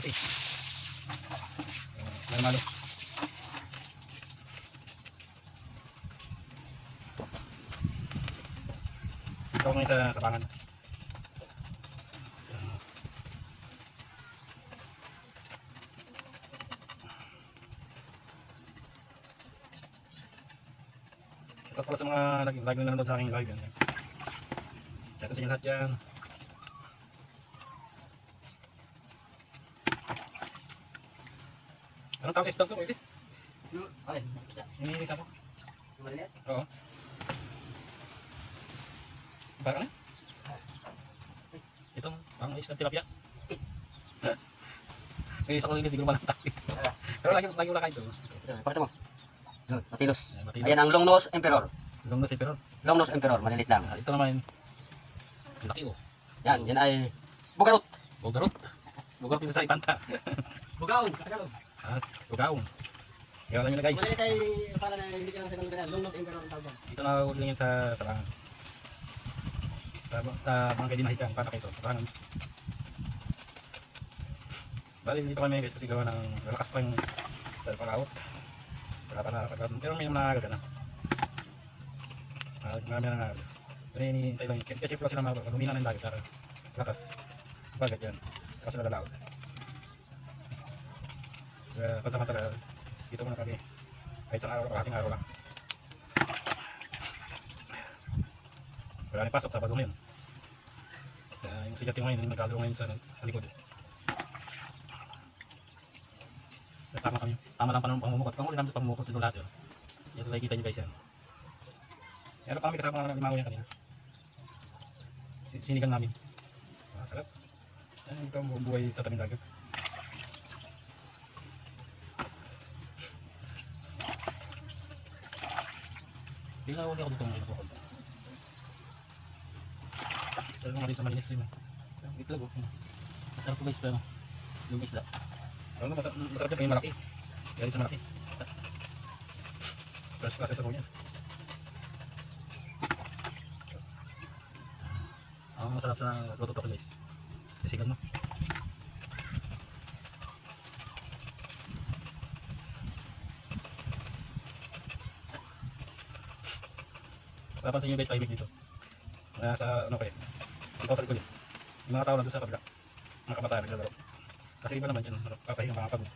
kasi. May malo. Ito ngayon sa sabangan. Shoutout pala sa lagi, lagi na nanonood sa aking live. Shoutout sa inyo. Anong tawag sa stock ko? Pwede? Ay, Iniinis ako. maliit. Oo. Baka na? Itong pang is ng tilapia. Kaya isa ko linis, di ko naman natakit. Pero lagi, lagi wala kayo ito. Pakita mo. Matilos. Matilos. Ayan ang long nose emperor. Long na si Pero. Long nose emperor, malilit lang. Ah, ito naman, laki oh. Yan, yan ay bugarot. Bugarot. Bugarot din sa ipanta. Bugaon, Tagalog. Ah, bugaong. Kaya alam nyo na guys. Malilit ay para na hindi ka lang sa long nose emperor ang tawag. Dito na huli yan sa sarangan. Sa, sa mga dinahikan, para kayo. Sa sarangan. Bali dito kami guys kasi gawa ng lalakas pa yung sa pag-out. Wala pa na Pero may mga nagaga na. Ah, marami na nagaga. Pero hinihintay lang. Kasi pala sila mga humina na yung dagat lakas. Bagat yan. Kasi sila Kaya pansamantala dito muna kami. Kahit sa araw, kalahating araw lang. Wala na pasok, Sabado ngayon. Kaya yung sigat yung ngayon, yung nagkalo ngayon sa, sa likod. Kaya tama kami. Tama lang pa nung pamumukot. Panguli namin sa pamumukot dito lahat yun. Ito nakikita nyo guys yan. Pero kami kasama ng limango yan kanina. Si- Sinigang namin. Ah, sarap. Yan ito ang buhay sa tabing dagat. Hindi na uli ako dito ngayon. bukod. Pero nga rin sa malinis din. Yung Itlog oh. Masarap po guys pero yung isda. Ano masarap, masarap yan yung malaki. Rin sa malaki. First class po yan. Ang masarap sa luto to guys. Kasigan mo. Papansin nyo guys, tahimik dito. Kaya sa ano eh. Ang tao sa likod eh. Yung mga tao nandun sa kabila. Mga kamatayan naglalaro. Kasi iba naman dyan, papahinga mga pagod.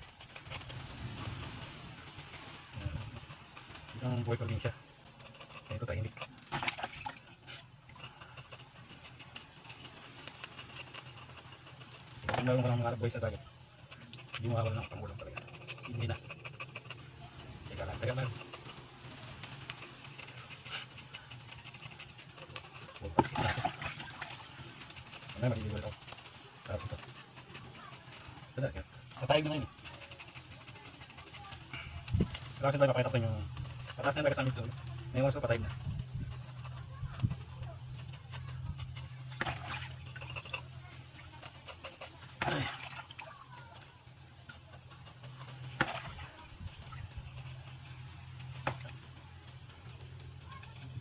Ito ang buhay probinsya. Ito tahimik. Meron ka ng mga buhay sa dagat, hindi mo ng pangulang talaga. Hindi na. Teka lang, teka lang. Huwag pagsis natin. Ano maliligo ito? Tapos ito. Ito kaya. Katayag na ngayon. Kaya kasi tayo makita ko yung pataas na yung nagkasamit doon. Oras ko patayag na.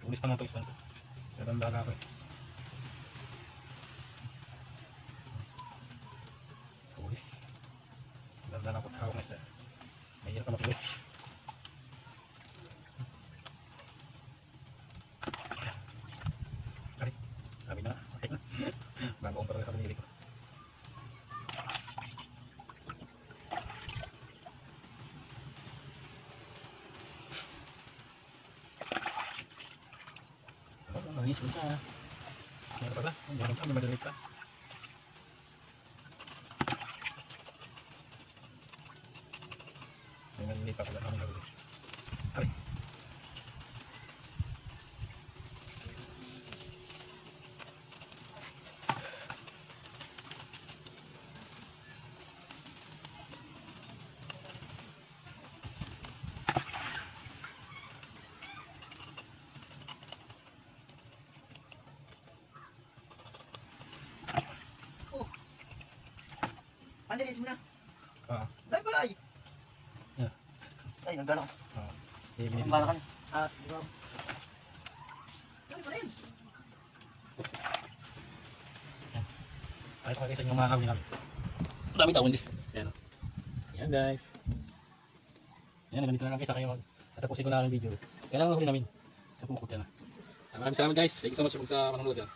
Tulis pa ng tulis pa nito. Ganda na ako eh. Ganda na ako tawag na isda. Mahirap ka matulis. Ari, sabi na. Okay na. Bagoong talaga sa pinili ko. Ano, nangis mo siya. Meron pala. Meron pa, may madalit pa. May madalit pa pala. Ano gagawin? Ari. Andilis mo na. Ah, Dahil pala ay. Yeah. Ay, nagano. ah. Hindi, hindi. Ang bala ka na. Ah, di ba? Dahil pala yun. Ay, pakita sa inyo mga kawin namin. Dami taon din. Yan. Yan guys. Yan, ganito na lang guys. Sa kayo. Tatapusin ko na ang video. Kaya lang huli namin. Sa pukot yan. ah. Maraming salamat guys. Thank you so much sa panonood yan.